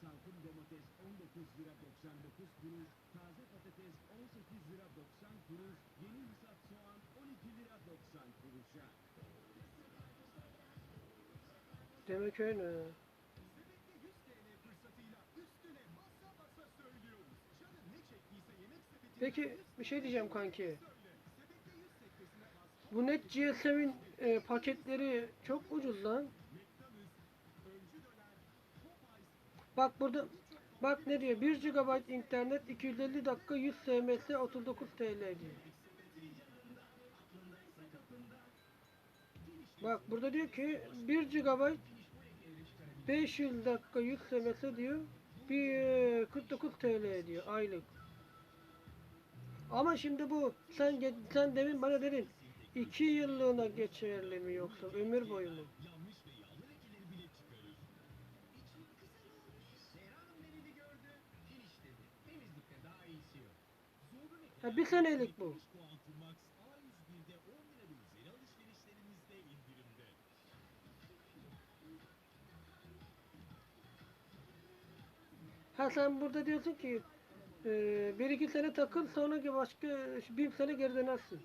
Salkım domates 19 lira 99 kuruş, taze patates 18 lira 90 kuruş, yeni hisap soğan 12 lira 90 kuruşa. Demek öyle. Sepette 100 TL fırsatıyla üstüne basa basa söylüyoruz. Canın ne çektiyse yemek sepeti Peki bir şey diyeceğim kanki. söyle. Sepette 100 sektesine bas. Bu net GSM'in e, paketleri çok ucuz lan. Bak burada bak ne diyor 1 GB internet 250 dakika 100 SMS 39 TL diyor. Bak burada diyor ki 1 GB 500 dakika 100 SMS diyor. Bir e, 49 TL diyor aylık. Ama şimdi bu sen sen demin bana dedin 2 yıllığına geçerli mi yoksa ömür boyu mu? Ha, bir senelik bu. Quantum Max A101'de 10 lira ve üzeri alışverişlerinizde indirimde. Ha sen burada diyorsun ki bir iki sene takıl sonra ki başka bir sene geri dönersin.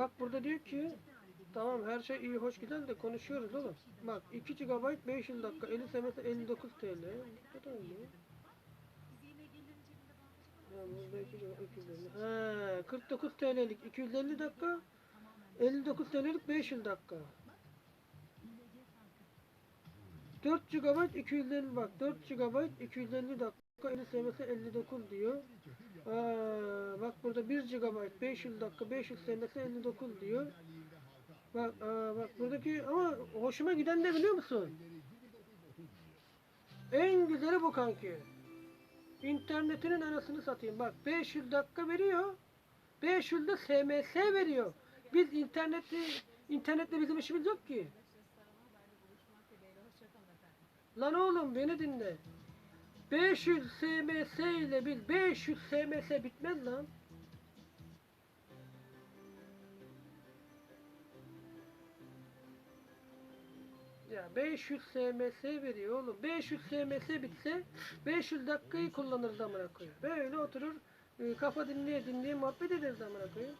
Bak burada diyor ki tamam her şey iyi hoş güzel de konuşuyoruz oğlum. Bak 2 GB 500 dakika 50 SMS 59 TL. Ne kadar bu? Biz İğne Gelir'in cebinde bankacı Ya burada 2 GB 250. Ha 49 TL'lik 250 dakika 59 TL'lik 500 dakika. 4 GB 250 bak 4 GB 250 dakika 50 SMS 59 diyor. Aa, bak burada 1 GB 500 dakika 500 SMS 59 diyor. Bak aa, bak buradaki ama hoşuma giden ne biliyor musun? En güzeli bu kanki. İnternetinin anasını satayım. Bak 500 dakika veriyor. 500 de SMS veriyor. Biz internetli internetle bizim işimiz yok ki. Lan oğlum beni dinle. 500 SMS ile bil 500 SMS bitmez lan. Ya 500 SMS veriyor oğlum. 500 SMS bitse 500 dakikayı kullanırız amına koyayım. Böyle oturur e, kafa dinleye dinleye muhabbet ederiz amına koyayım.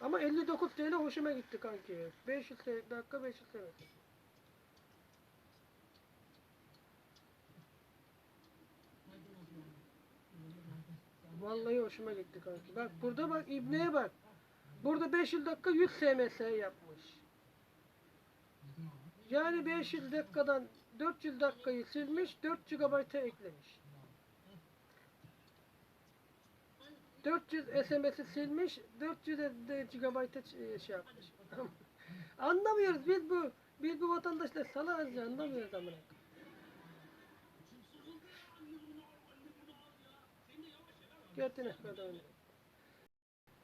Ama 59 TL hoşuma gitti kanki. 500 se- dakika 500 SMS. Vallahi hoşuma gitti kanki. Bak burada bak İbne'ye bak. Burada 500 dakika 100 SMS yapmış. Yani 500 dakikadan 400 dakikayı silmiş, 4 GB'a eklemiş. 400 SMS'i silmiş, 400 de GB'a ç- şey yapmış. Anlamıyoruz biz bu biz bu vatandaşlar salağız ya anlamıyoruz amına. Götüne kadar.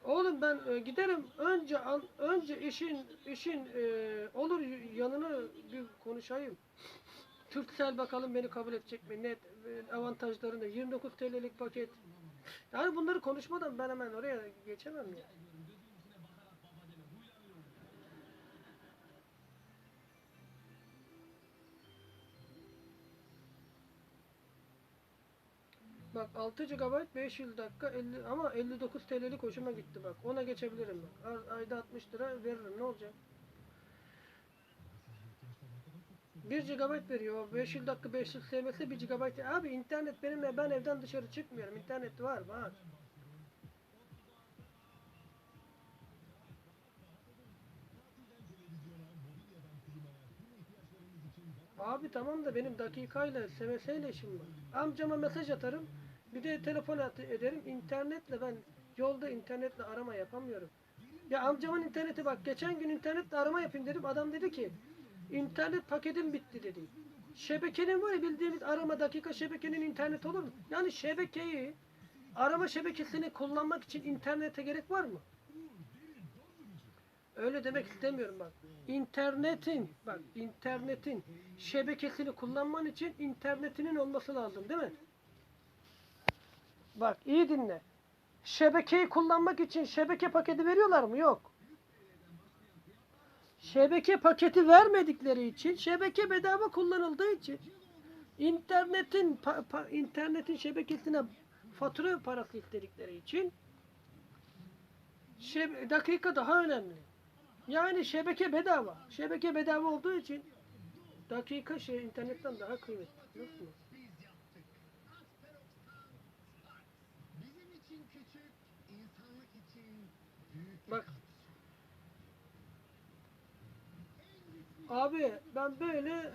Oğlum ben e, giderim önce an- önce işin işin e, olur yanına bir konuşayım. Türksel bakalım beni kabul edecek mi? Net e, avantajlarını 29 TL'lik paket. Yani bunları konuşmadan ben hemen oraya geçemem ya. Bak 6 GB 500 dakika 50 ama 59 TL'lik hoşuma gitti bak. Ona geçebilirim bak. Ayda 60 lira veririm ne olacak? 1 GB veriyor. 500 dakika 500 SMS 1 GB. Abi internet benimle ben evden dışarı çıkmıyorum. İnternet var var. Abi tamam da benim dakikayla SMS ile işim var. Amcama mesaj atarım. Bir de telefon ederim. İnternetle ben yolda internetle arama yapamıyorum. Ya amcamın interneti bak geçen gün internetle arama yapayım dedim. Adam dedi ki internet paketim bitti dedi. Şebekenin var ya bildiğimiz arama dakika şebekenin internet olur mu? Yani şebekeyi arama şebekesini kullanmak için internete gerek var mı? Öyle demek istemiyorum bak. İnternetin, bak internetin şebekesini kullanman için internetinin olması lazım değil mi? Bak iyi dinle. Şebekeyi kullanmak için şebeke paketi veriyorlar mı? Yok. Şebeke paketi vermedikleri için, şebeke bedava kullanıldığı için internetin pa- pa- internetin şebekesine fatura parası istedikleri için şebe- dakika daha önemli. Yani şebeke bedava. Şebeke bedava olduğu için dakika şey internetten daha kıymetli. Nasıl? mı? Bizim için küçük, insanlık için büyük. Bak. Abi ben böyle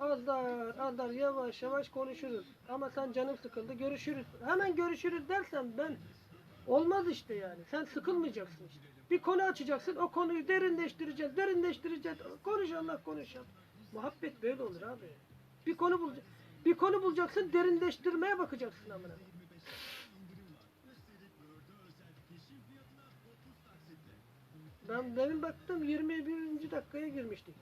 azlar azlar yavaş yavaş konuşuruz. Ama sen canım sıkıldı görüşürüz. Hemen görüşürüz dersen ben olmaz işte yani. Sen sıkılmayacaksın işte. Bir konu açacaksın o konuyu derinleştireceğiz derinleştireceğiz. Konuş Allah konuş. Muhabbet böyle olur abi. Bir konu bul bir konu bulacaksın derinleştirmeye bakacaksın amına. Ben benim baktım 21. dakikaya girmiştik.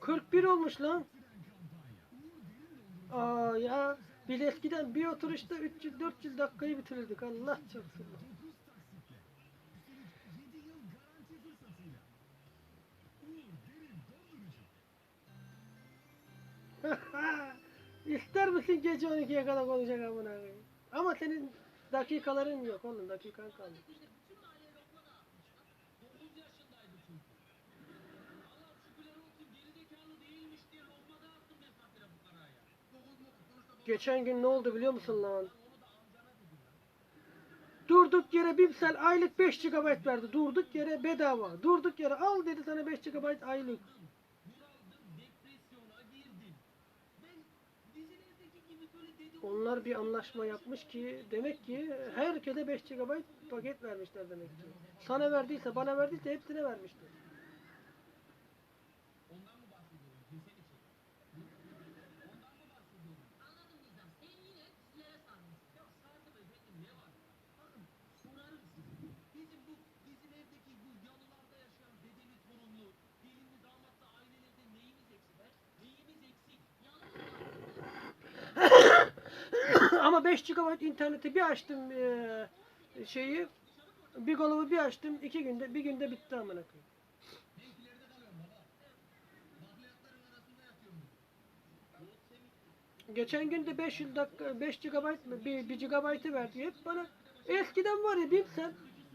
Kırk bir olmuş lan. Aa ya biz eskiden bir oturuşta 300-400 dakikayı bitirirdik. Allah çarpsın. İster misin gece 12'ye kadar konuşacak amına koyayım? Ama senin dakikaların yok oğlum dakikan kaldı. Geçen gün ne oldu biliyor musun lan? Durduk yere Bimsel aylık 5 GB verdi. Durduk yere bedava. Durduk yere al dedi sana 5 GB aylık. Onlar bir anlaşma yapmış ki demek ki herkese 5 GB paket vermişler demek ki. Sana verdiyse bana verdiyse hepsine vermişler. 5 GB interneti bir açtım eee, şeyi bir golümü bir açtım iki günde bir günde bitti amına koyayım. Geçen gün de 500 dakika 5 GB mı 1, 1 GB'ı verdi hep bana. Eskiden var ya bilsen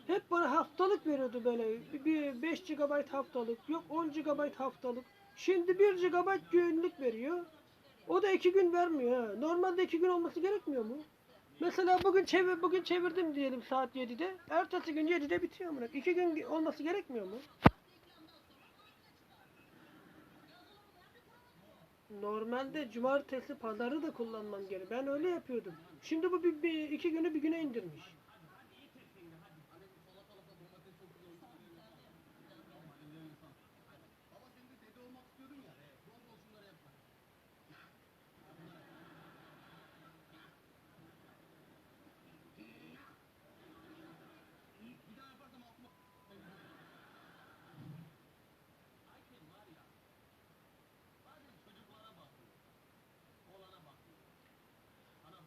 hep bana haftalık veriyordu böyle. Bir 5 GB haftalık, yok 10 GB haftalık. Şimdi 1 GB günlük veriyor. O da 2 gün vermiyor ha. Normalde 2 gün olması gerekmiyor mu? Mesela bugün çevir bugün çevirdim diyelim saat 7'de. Ertesi gün 7'de bitiyor mu? 2 gün olması gerekmiyor mu? Normalde cumartesi pazarı da kullanmam gerek. Ben öyle yapıyordum. Şimdi bu bir, bir iki günü bir güne indirmiş.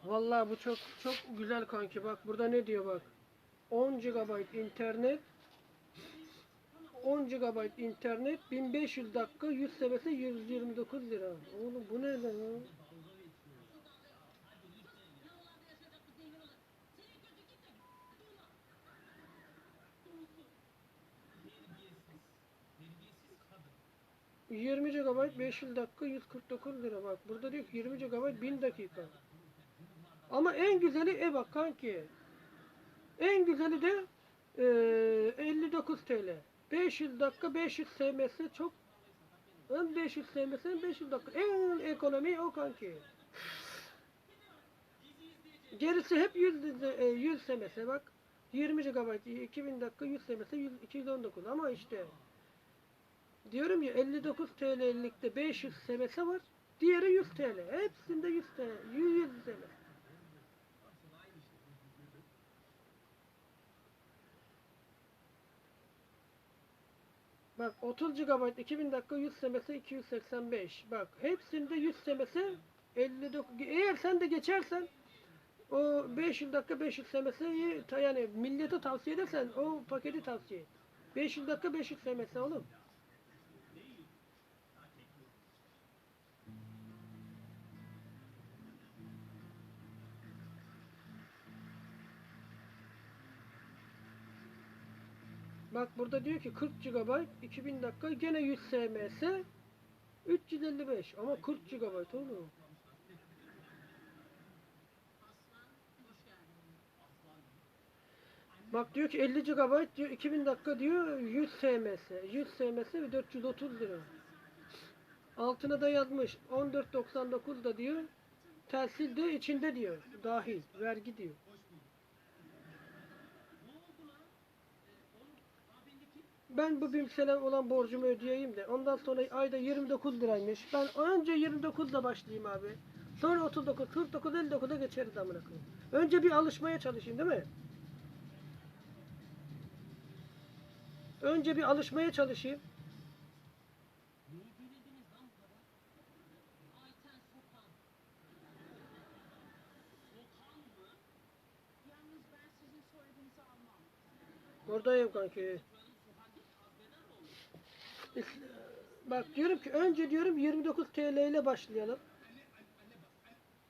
Vallahi bu çok çok güzel kanki. Bak burada ne diyor bak. 10 GB internet 10 GB internet 1500 dakika 100 SMS 129 lira. Oğlum bu ne lan? Kadın. 20 GB 500 dakika 149 lira bak. Burada diyor ki 20 GB 1000 dakika. Ama en güzeli e bak kanki. En güzeli de eee 59 TL. 500 dakika 500 SMS çok Ön 500 SMS 500 dakika. En ekonomi o kanki. Gerisi hep 100, e, 100 SMS bak. 20 GB 2000 dakika 100 SMS 100, 219 ama işte Diyorum ya 59 TL'likte 500 SMS var. Diğeri 100 TL. Hepsinde 100 TL. 100 TL. Bak 30 GB 2000 dakika 100 SMS 285. Bak hepsinde 100 SMS 59. Eğer sen de geçersen o 500 dakika 500 SMS'yi yani millete tavsiye edersen o paketi tavsiye et. 500 dakika 500 SMS oğlum. Bak burada diyor ki 40 GB 2000 dakika gene 100 SMS 355 ama 40 GB oğlum. Bak diyor ki 50 GB diyor 2000 dakika diyor 100 SMS. 100 SMS ve 430 lira. Altına da yazmış 14.99 da diyor. Telsil de içinde diyor. Dahil. Vergi diyor. Ben bu BİMSEL'e olan borcumu ödeyeyim de ondan sonra ayda 29 liraymış. Ben önce 29 ile başlayayım abi. Sonra 39, 49, 59'a geçeriz amına koyayım. Önce bir alışmaya çalışayım değil mi? Önce bir alışmaya çalışayım. Oradayım kanki. Bak diyorum ki önce diyorum 29 TL ile başlayalım.